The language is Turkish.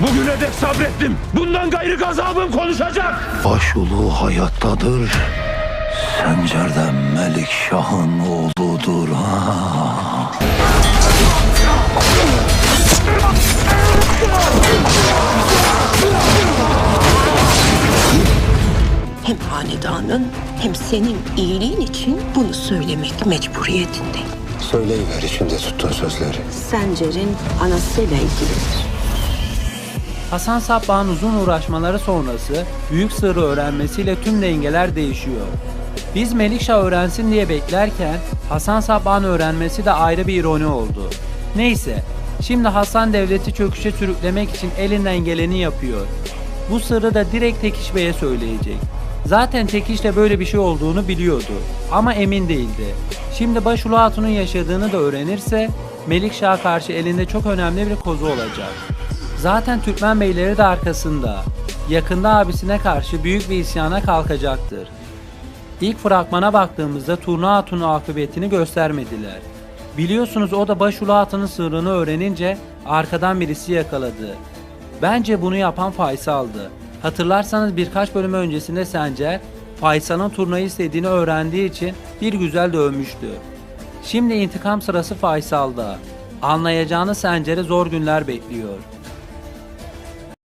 Bugüne dek sabrettim. Bundan gayrı gazabım konuşacak. Başulu hayattadır. Sencer'den Melik Şah'ın oğludur ha. Hem hanedanın hem senin iyiliğin için bunu söylemek mecburiyetindeyim. Söyleyiver içinde tuttuğun sözleri. Sencer'in anasıyla ilgilidir. Hasan Sabbah'ın uzun uğraşmaları sonrası büyük sırrı öğrenmesiyle tüm dengeler değişiyor. Biz Melikşah öğrensin diye beklerken Hasan Sabbah'ın öğrenmesi de ayrı bir ironi oldu. Neyse, şimdi Hasan devleti çöküşe sürüklemek için elinden geleni yapıyor. Bu sırrı da direkt Tekiş Bey'e söyleyecek. Zaten Tekiş'le böyle bir şey olduğunu biliyordu ama emin değildi. Şimdi Başulu Hatun'un yaşadığını da öğrenirse Melikşah'a karşı elinde çok önemli bir kozu olacak. Zaten Türkmen beyleri de arkasında. Yakında abisine karşı büyük bir isyana kalkacaktır. İlk fragmana baktığımızda Turna Hatun'un akıbetini göstermediler. Biliyorsunuz o da Başulu Hatun'un sırrını öğrenince arkadan birisi yakaladı. Bence bunu yapan Faysal'dı. Hatırlarsanız birkaç bölüm öncesinde Sencer, Faysal'ın turnayı istediğini öğrendiği için bir güzel dövmüştü. Şimdi intikam sırası Faysal'da. Anlayacağını Sencer'e zor günler bekliyor.